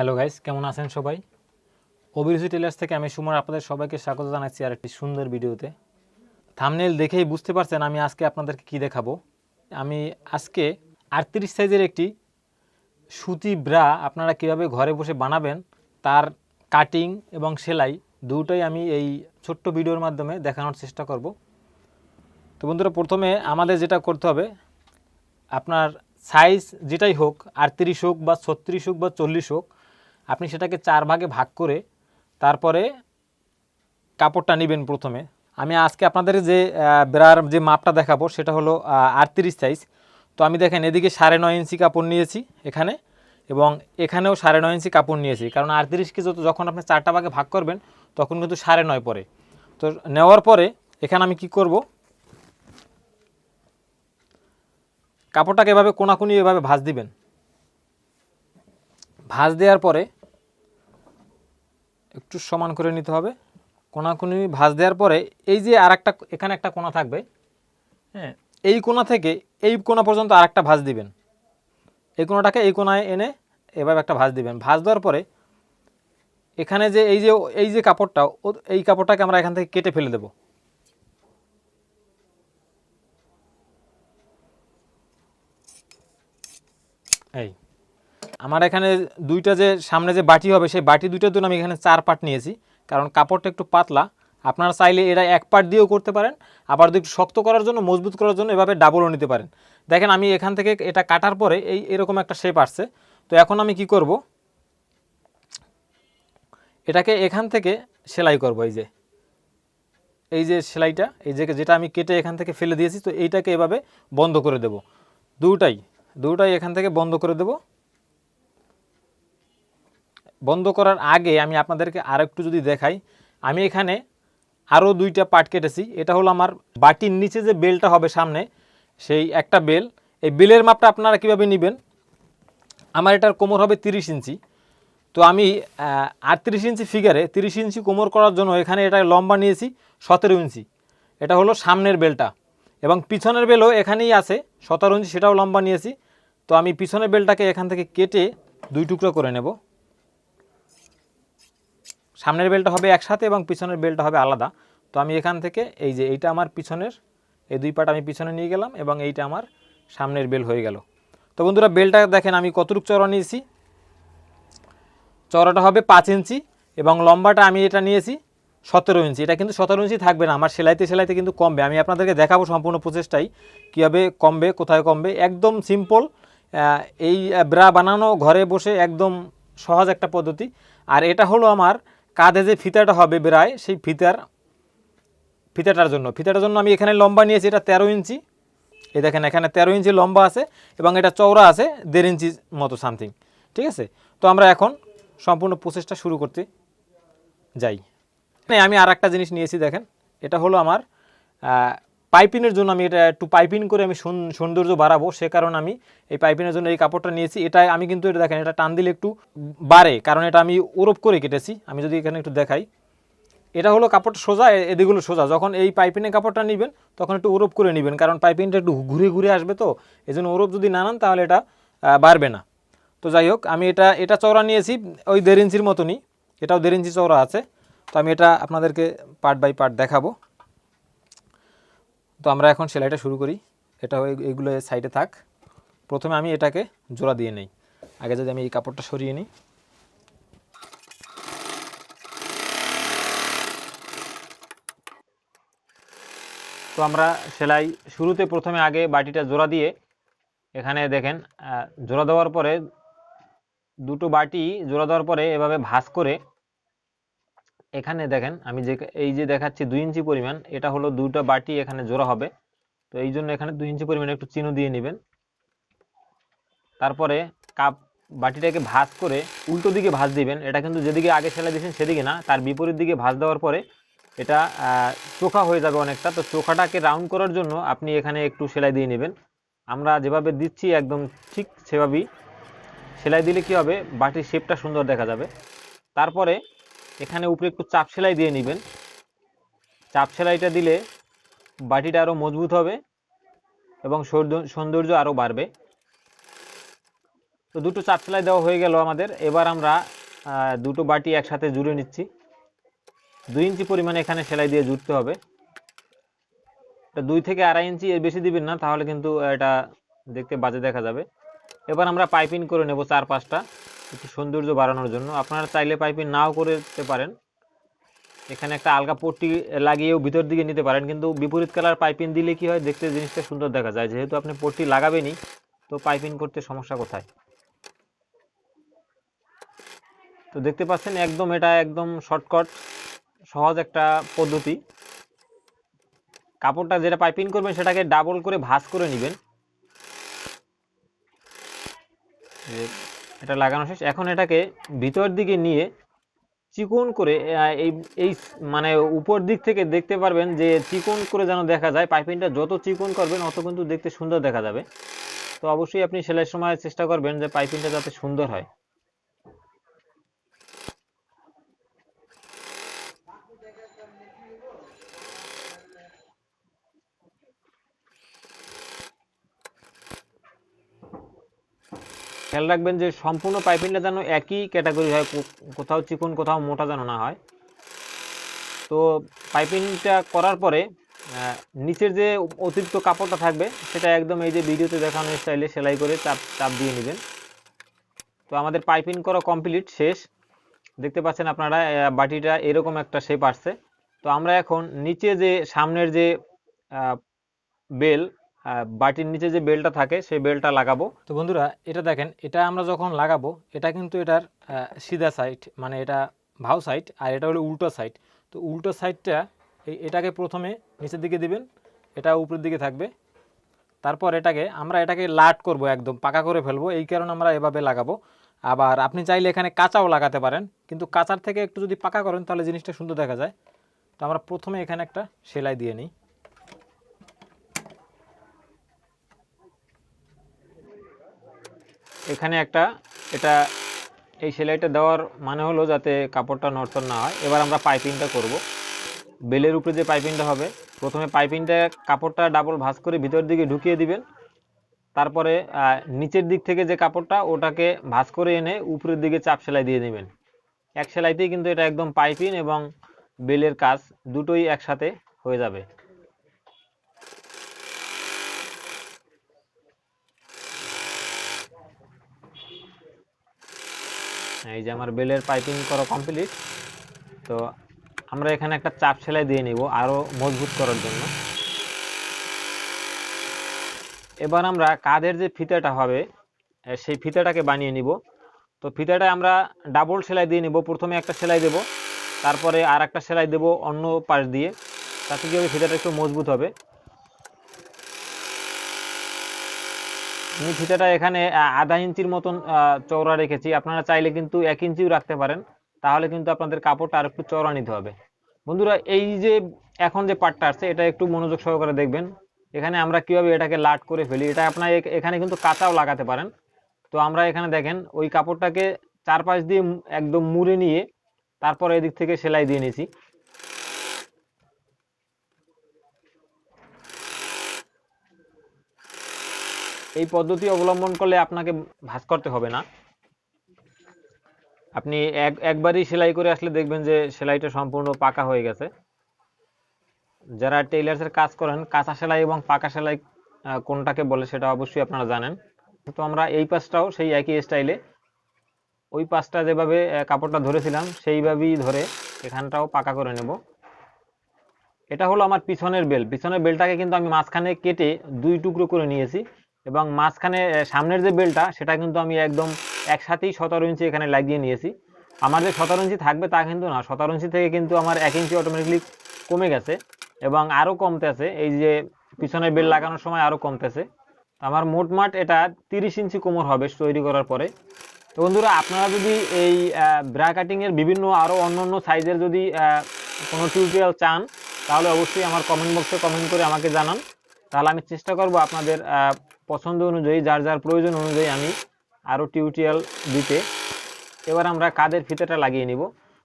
Hello guys, কেমন আছেন সবাই? অভিরুচি টেলার্স থেকে আমি সুমন, আপনাদের সবাইকে স্বাগত জানাচ্ছি আর একটি সুন্দর ভিডিওতে। থামনেল দেখেই বুঝতে পারছেন আমি আজকে আপনাদেরকে কি দেখাবো। আমি আজকে আটত্রিশ সাইজের একটি সুতি ব্রা আপনারা কীভাবে ঘরে বসে বানাবেন, তার কাটিং এবং সেলাই দুটোই আমি এই ছোট্ট ভিডিওর মাধ্যমে দেখানোর চেষ্টা করব। তো বন্ধুরা, প্রথমে আমাদের যেটা করতে হবে, আপনার সাইজ যেটাই হোক, আটত্রিশ হোক বা ছত্রিশ হোক বা চল্লিশ হোক আপনি সেটাকে চার ভাগে ভাগ করে তারপরে কাপড়টা নেবেন প্রথমে। আমি আজকে আপনাদের যে ব্রার যে মাপটা দেখাবো সেটা হলো আটত্রিশ সাইজ তো আমি দেখেন, এদিকে সাড়ে নয় ইঞ্চি কাপড় নিয়েছি এখানে এবং এখানেও সাড়ে নয় ইঞ্চি কাপড় নিয়েছি। কারণ আটত্রিশকে যত, যখন আপনি চারটা ভাগে ভাগ করবেন, তখন কিন্তু সাড়ে নয় পরে। তো নেওয়ার পরে এখানে আমি কি করব? কাপড়টাকে এভাবে কোনাকুনি এভাবে ভাঁজ দিবেন। ভাঁজ দেওয়ার পরে একটু সমান করে নিতে হবে। কোনাকুনি ভাঁজ দেওয়ার পরে এই যে আর একটা এখানে একটা কোনা থাকবে হ্যাঁ এই কোনা থেকে এই কোনা পর্যন্ত আর একটা ভাঁজ দিবেন। এই কোনাটাকে এই কোনায় এনে এভাবে একটা ভাঁজ দিবেন। ভাঁজ দেওয়ার পরে এখানে যে এই যে এই যে কাপড়টা এই কাপড়টাকে আমরা এখান থেকে কেটে ফেলে দেবো। এই। আমার এখানে দুইটা যে সামনে যে বাটি হবে, সেই বাটি দুইটার জন্য আমি এখানে চার পাট নিয়েছি। কারণ কাপড়টা একটু পাতলা। আপনারা চাইলে এরা এক পাট দিয়েও করতে পারেন। আবার একটু শক্ত করার জন্য, মজবুত করার জন্য এভাবে ডাবলও নিতে পারেন। দেখেন, আমি এখান থেকে এটা কাটার পরে এই এরকম একটা শেপ আসছে। তো এখন আমি কি করব? এটাকে এখান থেকে সেলাই করব এই যে। এই যে সেলাইটা, এই যে যেটা আমি কেটে এখান থেকে ফেলে দিয়েছি, তো এইটাকে এভাবে বন্ধ করে দেব। দুটাই দুটাই এখান থেকে বন্ধ করে দেব। বন্ধ করার আগে আমি আপনাদেরকে আরেকটু যদি দেখাই, আমি এখানে আরও দুইটা পার্ট কেটেছি। এটা হলো আমার বাটির নিচে যে বেলটা হবে সামনে, সেই একটা বেল। এই বেলের মাপটা আপনারা কীভাবে নেবেন? আমার এটার কোমর হবে তিরিশ ইঞ্চি। তো আমি আটত্রিশ ইঞ্চি ফিগারে তিরিশ ইঞ্চি কোমর করার জন্য এখানে এটা লম্বা নিয়েছি সতেরো ইঞ্চি। এটা হলো সামনের বেলটা। এবং পিছনের বেলও এখানেই আছে, সতেরো ইঞ্চি সেটাও লম্বা নিয়েছি। তো আমি পিছনের বেলটাকে এখান থেকে কেটে দুই টুকরো করে নেব। সামনের বেলটা হবে একসাথে এবং পিছনের বেলটা হবে আলাদা। তো আমি এখান থেকে এই যে এইটা আমার পিছনের, এই দুই পাট আমি পিছনে নিয়ে গেলাম এবং এইটা আমার সামনের বেল হয়ে গেল। তো বন্ধুরা, বেলটা দেখেন, আমি কতটুকু চড়া নিয়েছি? চড়াটা হবে পাঁচ ইঞ্চি এবং লম্বাটা আমি এটা নিয়েছি সতেরো ইঞ্চি। এটা কিন্তু সতেরো ইঞ্চি থাকবে না, আমার সেলাইতে সেলাইতে কিন্তু কমবে। আমি আপনাদেরকে দেখাবো সম্পূর্ণ প্রচেষ্টাই কীভাবে কমবে, কোথায় কমবে। একদম সিম্পল এই ব্রা বানানো, ঘরে বসে একদম সহজ একটা পদ্ধতি। আর এটা হলো আমার কাঁধে যে ফিতাটা হবে বেড়ায় সেই ফিতার, ফিতাটার জন্য। ফিতাটার জন্য আমি এখানে লম্বা নিয়েছি, এটা তেরো ইঞ্চি। এই দেখেন, এখানে তেরো ইঞ্চি লম্বা আছে এবং এটা চওড়া আছে দেড় ইঞ্চি মতো সামথিং, ঠিক আছে? তো আমরা এখন সম্পূর্ণ প্রসেসটা শুরু করতে যাই। আমি আর একটা জিনিস নিয়েছি, দেখেন। এটা হলো আমার পাইপিনের জন্য আমি এটা একটু পাইপিন করে আমি সুন- সৌন্দর্য বাড়াবো, সে কারণে আমি এই পাইপিনের জন্য এই কাপড়টা নিয়েছি। এটা আমি কিন্তু এটা দেখেন, এটা টান দিলে একটু বাড়ে, কারণ এটা আমি ওরপ করে কেটেছি। আমি যদি এখানে একটু দেখাই, এটা হলো কাপড়টা সোজা এদিকগুলো সোজা। যখন এই পাইপিনের কাপড়টা নেবেন, তখন একটু ওরপ করে নেবেন, কারণ পাইপিনটা একটু ঘুরে ঘুরে আসবে তো এই জন্য ওরপ যদি না নেন, তাহলে এটা বাড়বে না। তো যাই হোক, আমি এটা এটা চওড়া নিয়েছি, ওই দেড় ইঞ্চির মতনই। এটাও দেড় ইঞ্চি চওড়া আছে। তো আমি এটা আপনাদেরকে পার্ট বাই পার্ট দেখাবো। তো আমরা এখন সেলাইটা শুরু করি। এটা এইগুলো সাইডে থাক। প্রথমে আমি এটাকে জোড়া দিয়ে নেই। আগে যদি আমি এই কাপড়টা সরিয়ে নিই। তো আমরা সেলাই শুরুতে প্রথমে আগে বাটিটা জোড়া দিয়ে এখানে দেখেন জোড়া দেওয়ার পরে দুটো বাটি জোড়া দেওয়ার পরে এভাবে ভাঁজ করে এখানে দেখেন, আমি যে এই যে দেখাচ্ছি দুই ইঞ্চি পরিমাণ, এটা হলো দুটো বাটি এখানে জোড়া হবে। তো এই জন্য এখানে দুই ইঞ্চি পরিমাণ একটু চিহ্ন দিয়ে নেবেন। তারপরে কাপ, বাটিটাকে ভাঁজ করে উল্টো দিকে ভাঁজ দিবেন। এটা কিন্তু যেদিকে আগে সেলাই দিয়েছেন সেদিকে না, তার বিপরীত দিকে ভাঁজ দেওয়ার পরে এটা চোখা হয়ে যাবে অনেকটা। তো চোখাটাকে রাউন্ড করার জন্য আপনি এখানে একটু সেলাই দিয়ে নেবেন। আমরা যেভাবে দিচ্ছি একদম ঠিক সেভাবেই, সেলাই দিলে কি হবে, বাটির শেপটা সুন্দর দেখা যাবে। তারপরে এখানে উপরে একটু চাপ সেলাই দিয়ে নেবেন। চাপ সেলাইটা দিলে বাটিটা আরও মজবুত হবে এবং সৌন্দর্য- আরও বাড়বে। তো দুটো চাপ সেলাই দেওয়া হয়ে গেল আমাদের। এবার আমরা দুটো বাটি একসাথে জুড়ে নিচ্ছি। দুই ইঞ্চি পরিমাণে এখানে সেলাই দিয়ে জুড়তে হবে। এটা দুই থেকে আড়াই ইঞ্চি এর বেশি দিবেন না, তাহলে কিন্তু এটা দেখতে বাজে দেখা যাবে। এবার আমরা পাইপিং করে নেব চার পাঁচটা। একটু সৌন্দর্য বাড়ানোর জন্য। আপনারা চাইলে পাইপিং নাও করতে পারেন। এখানে একটা আলগা পট্টি লাগিয়েও ভিতর দিকে নিতে পারেন, কিন্তু বিপরীত কালার পাইপিং দিলে কি হয়, দেখতে জিনিসটা সুন্দর দেখা যায়। যেহেতু আপনি পট্টি লাগাবেনই, তো পাইপিং করতে সমস্যা কোথায়? তো দেখতে পাচ্ছেন, একদম এটা একদম শর্টকাট, সহজ একটা পদ্ধতি। কাপড়টা যেটা পাইপিং করবেন, সেটাকে ডাবল করে ভাঁজ করে নেবেন। এটা লাগানো শেষ। এখন এটাকে ভিতর দিকে নিয়ে চিকন করে এই এই মানে উপর দিক থেকে দেখতে পারবেন যে চিকন করে যেন দেখা যায়, পাইপিংটা যত চিকন করবেন অত কিন্তু দেখতে সুন্দর দেখা যাবে। তো অবশ্যই আপনি সেলাইয়ের সময় চেষ্টা করবেন যে পাইপিংটা যাতে সুন্দর হয়। খেয়াল রাখবেন যে সম্পূর্ণ পাইপিংটা যেন একই ক্যাটাগরি হয় কোথাও চিকন, কোথাও মোটা যেন না হয়। তো পাইপিংটা করার পরে নিচের যে অতিরিক্ত কাপড়টা থাকবে, সেটা একদম এই যে ভিডিওতে দেখানো স্টাইলে সেলাই করে চাপ চাপ দিয়ে নেবেন। তো আমাদের পাইপিং করা কমপ্লিট, শেষ। দেখতে পাচ্ছেন আপনারা বাটিটা এরকম একটা শেপ আসছে। তো আমরা এখন নিচে যে সামনের যে বেল বাটির নিচে যে বেলটা থাকে, সেই বেলটা লাগাবো। তো বন্ধুরা, এটা দেখেন, এটা আমরা যখন লাগাবো, এটা কিন্তু এটার সিধা সাইড মানে এটা ভাও সাইড আর এটা হলো উল্টো সাইড তো উল্টো সাইডটা এই, এটাকে প্রথমে নিচের দিকে দিবেন, এটা উপরের দিকে থাকবে। তারপর এটাকে, আমরা এটাকে লাট করব একদম, পাকা করে ফেলব, এই কারণে আমরা এভাবে লাগাবো। আবার আপনি চাইলে এখানে কাঁচাও লাগাতে পারেন, কিন্তু কাঁচার থেকে একটু যদি পাকা করেন, তাহলে জিনিসটা সুন্দর দেখা যায়। তো আমরা প্রথমে এখানে একটা সেলাই দিয়ে নিই। এখানে একটা, এটা, এই সেলাইটা দেওয়ার মানে হলো যাতে কাপড়টা নড়চড় না হয়। এবার আমরা পাইপিংটা করব। বেলের উপরে যে পাইপিংটা হবে, প্রথমে পাইপিংটা কাপড়টা ডাবল ভাঁজ করে ভিতর দিকে ঢুকিয়ে দিবেন। তারপরে নিচের দিক থেকে যে কাপড়টা, ওটাকে ভাঁজ করে এনে উপরের দিকে চাপ সেলাই দিয়ে নেবেন এক সেলাইতেই কিন্তু এটা একদম পাইপিং এবং বেলের কাজ দুটোই একসাথে হয়ে যাবে। এই যে আমার বেলের পাইপিং করা কমপ্লিট তো আমরা এখানে একটা চাপ সেলাই দিয়ে নিব আরও মজবুত করার জন্য। এবার আমরা কাদের যে ফিতাটা হবে সেই ফিতাটাকে বানিয়ে নিব। তো ফিতাটা আমরা ডাবল সেলাই দিয়ে নিব। প্রথমে একটা সেলাই দেব, তারপরে আর একটা সেলাই দেব অন্য পাশ দিয়ে। তাতে কি হবে? ফিতাটা একটু মজবুত হবে। আমি ফিতাটা এখানে আধা ইঞ্চির মতন চওড়া রেখেছি। আপনারা চাইলে কিন্তু এক ইঞ্চিও রাখতে পারেন। তাহলে কিন্তু আপনাদের কাপড়টা আর একটু চওড়া নিতে হবে। বন্ধুরা, এই যে এখন যে পার্টটা আসছে, এটা একটু মনোযোগ সহকারে দেখবেন। এখানে আমরা কীভাবে এটাকে লাট করে ফেলি, এটা আপনার এখ- এখানে কিন্তু কাঁচাও লাগাতে পারেন। তো আমরা এখানে দেখেন, ওই কাপড়টাকে চারপাশ দিয়ে একদম মুড়ে নিয়ে, তারপর এদিক থেকে সেলাই দিয়ে নিয়েছি। এই পদ্ধতি অবলম্বন করলে আপনাকে ভাঁজ করতে হবে না। আপনি এক, একবারই সেলাই করে আসলে দেখবেন যে সেলাইটা সম্পূর্ণ পাকা হয়ে গেছে। যারা টেইলার্সের কাজ করেন, কাঁচা সেলাই এবং পাকা সেলাই কোনটাকে বলে সেটা অবশ্যই আপনারা জানেন। তো আমরা এই পাশটাও সেই একই স্টাইলে ওই পাশটা যেভাবে কাপড়টা ধরেছিলাম, সেইভাবেই ধরে এখানটাও পাকা করে নেব। এটা হলো আমার পিছনের বেল। পিছনের বেলটাকে কিন্তু আমি মাঝখানে কেটে দুই টুকরো করে নিয়েছি। এবং মাঝখানে সামনের যে বেলটা, সেটা কিন্তু আমি একদম একসাথেই সতেরো ইঞ্চি এখানে লাগিয়ে নিয়েছি। আমার যে সতেরো ইঞ্চি থাকবে তা কিন্তু না, সতেরো ইঞ্চি থেকে কিন্তু আমার এক ইঞ্চি অটোমেটিকলি কমে গেছে এবং আরও কমতেছে। এই যে পিছনের বেল লাগানোর সময় আরও কমতেছে। আমার মোটমাট এটা তিরিশ ইঞ্চি কোমর হবে তৈরি করার পরে। তো বন্ধুরা, আপনারা যদি এই ব্রা কাটিংয়ের বিভিন্ন আরও অন্য অন্য সাইজের যদি কোনো টিউটোরিয়াল চান, তাহলে অবশ্যই আমার কমেন্ট বক্সে কমেন্ট করে আমাকে জানান। তাহলে আমি চেষ্টা করব আপনাদের পছন্দ অনুযায়ী, যার যার প্রয়োজন অনুযায়ী আমি আরও টিউটোরিয়াল দিতে। এবার আমরা কাদের ফিতেটা লাগিয়ে নিব।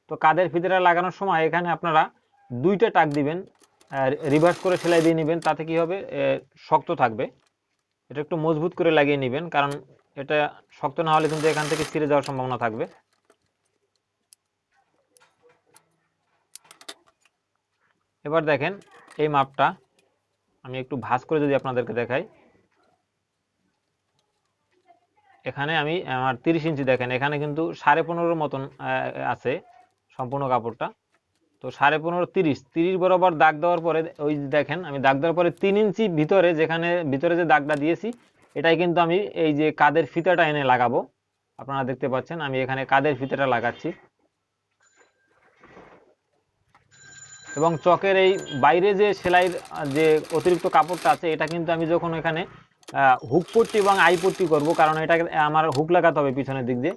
তো কাদের ফিতেটা লাগানোর সময় এখানে আপনারা দুইটা টাক দিবেন রিভার্স করে সেলাই দিয়ে নেবেন, তাতে কি হবে শক্ত থাকবে। এটা একটু মজবুত করে লাগিয়ে নেবেন, কারণ এটা শক্ত না হলে কিন্তু এখান থেকে ছিঁড়ে যাওয়ার সম্ভাবনা থাকবে। এবার দেখেন, এই মাপটা আমি একটু ভাঁজ করে যদি আপনাদেরকে দেখাই। এখানে আমি, আমার তিরিশ ইঞ্চি দেখেন, এখানে কিন্তু সাড়ে পনেরোর মতন আছে সম্পূর্ণ কাপড়টা। তো সাড়ে পনেরো তিরিশ তিরিশ বরাবর দাগ দেওয়ার পরে, ওই দেখেন, আমি দাগ দেওয়ার পরে তিন ইঞ্চি ভিতরে যেখানে, ভিতরে যে দাগটা দিয়েছি, এটাই কিন্তু আমি এই যে কাদের ফিতাটা এনে লাগাবো। আপনারা দেখতে পাচ্ছেন, আমি এখানে কাদের ফিতাটা লাগাচ্ছি। এবং চকের এই বাইরে যে সেলাইয়ের যে অতিরিক্ত কাপড়টা আছে, এটা কিন্তু আমি যখন এখানে হুক পট্টি এবং আই পট্টি করব, কারণ এটা আমার হুক লাগাতে হবে পিছনের দিক দিয়ে,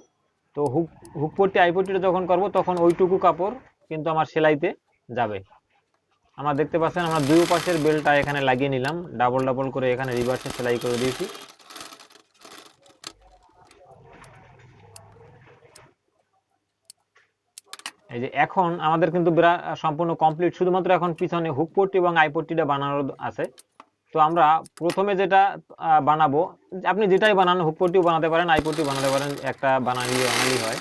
তো হুক হুক পট্টি, আই পট্টিটা যখন করব, তখন ওইটুকু কাপড় কিন্তু আমার সেলাইতে যাবে। আমরা দেখতে পাচ্ছেন, আমরা দুই পাশের বেলটা এখানে লাগিয়ে নিলাম, ডাবল ডাবল করে এখানে রিভার্সে সেলাই করে দিয়েছি। এই যে এখন আমাদের কিন্তু সম্পূর্ণ কমপ্লিট শুধুমাত্র এখন পিছনে হুক পট্টি এবং আই পট্টিটা বানানোর আছে। তো আমরা প্রথমে যেটা বানাবো, আপনি যেটাই বানান হুক পট্টিও বানাতে পারেন আই পট্টিও বানাতে পারেন, একটা বানালি বানালি হয়।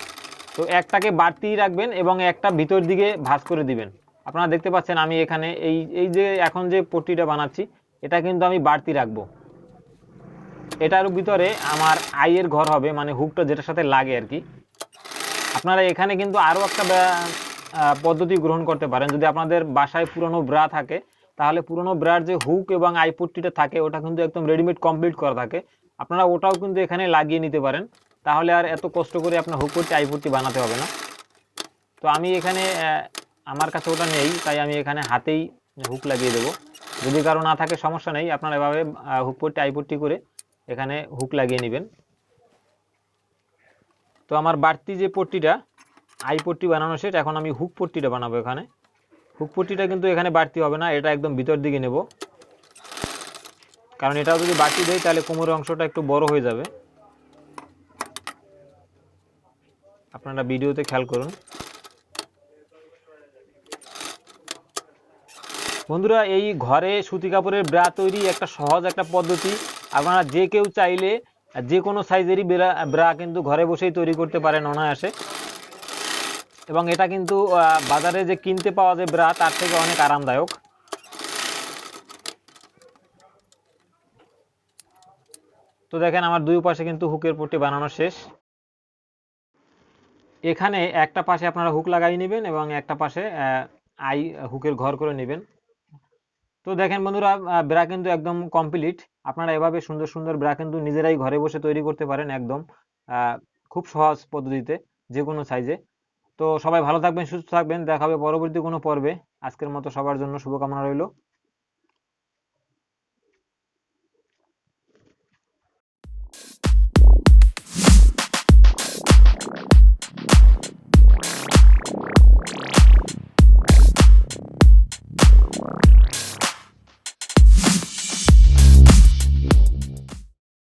তো একটাকে বাড়তি রাখবেন এবং একটা ভিতর দিকে ভাঁজ করে দিবেন। আপনারা দেখতে পাচ্ছেন আমি এখানে এই এই যে এখন যে পট্টিটা বানাচ্ছি, এটা কিন্তু আমি বাড়তি রাখব। এটার ভিতরে আমার আইয়ের ঘর হবে মানে হুকটা যেটার সাথে লাগে আর কি। আপনারা এখানে কিন্তু আরও একটা পদ্ধতি গ্রহণ করতে পারেন। যদি আপনাদের বাসায় পুরনো ব্রা থাকে তাহলে পুরনো ব্রার যে হুক এবং আই পট্টিটা থাকে ওটা কিন্তু একদম রেডিমেড কমপ্লিট করা থাকে। আপনারা ওটাও কিন্তু এখানে লাগিয়ে নিতে পারেন। তাহলে আর এত কষ্ট করে আপনার হুক পট্টি আই বানাতে হবে না। তো আমি এখানে আমার কাছে ওটা নেই তাই আমি এখানে হাতেই হুক লাগিয়ে দেবো। যদি কারও না থাকে সমস্যা নেই। আপনারা এভাবে আহ, হুক পট্টি আই করে এখানে হুক লাগিয়ে নেবেন। তো আমার বাড়তি যে পট্টিটা, আই পট্টি বানানো শেষ, এখন আমি হুক পট্টিটা বানাবো এখানে। হুক পট্টিটা কিন্তু এখানে বাড়তি হবে না, এটা একদম ভিতর দিকে নেব। কারণ এটাও যদি বাড়তি দেয় তাহলে কোমরের অংশটা একটু বড় হয়ে যাবে। আপনারা ভিডিওতে খেয়াল করুন। বন্ধুরা, এই ঘরে সুতি কাপড়ের ব্রা তৈরি একটা সহজ একটা পদ্ধতি। আপনারা যে কেউ চাইলে যে কোনো সাইজেরই ব্রা ব্রা কিন্তু ঘরে বসেই তৈরি করতে পারেন অনায়াসে। এবং এটা কিন্তু বাজারে যে কিনতে পাওয়া যায় ব্রা, তার থেকে অনেক আরামদায়ক। তো দেখেন আমার দুই পাশে কিন্তু হুকের পট্টি বানানো শেষ। এখানে একটা পাশে আপনারা হুক লাগাই নেবেন এবং একটা পাশে আই হুকের ঘর করে নেবেন। তো দেখেন বন্ধুরা ব্রা কিন্তু একদম কমপ্লিট আপনারা এভাবে সুন্দর সুন্দর ব্রা কিন্তু নিজেরাই ঘরে বসে তৈরি করতে পারেন একদম খুব সহজ পদ্ধতিতে যে কোনো সাইজে তো সবাই ভালো থাকবেন, সুস্থ থাকবেন, দেখা হবে পরবর্তী কোনো পর্বে। আজকের মতো সবার জন্য শুভকামনা রইল।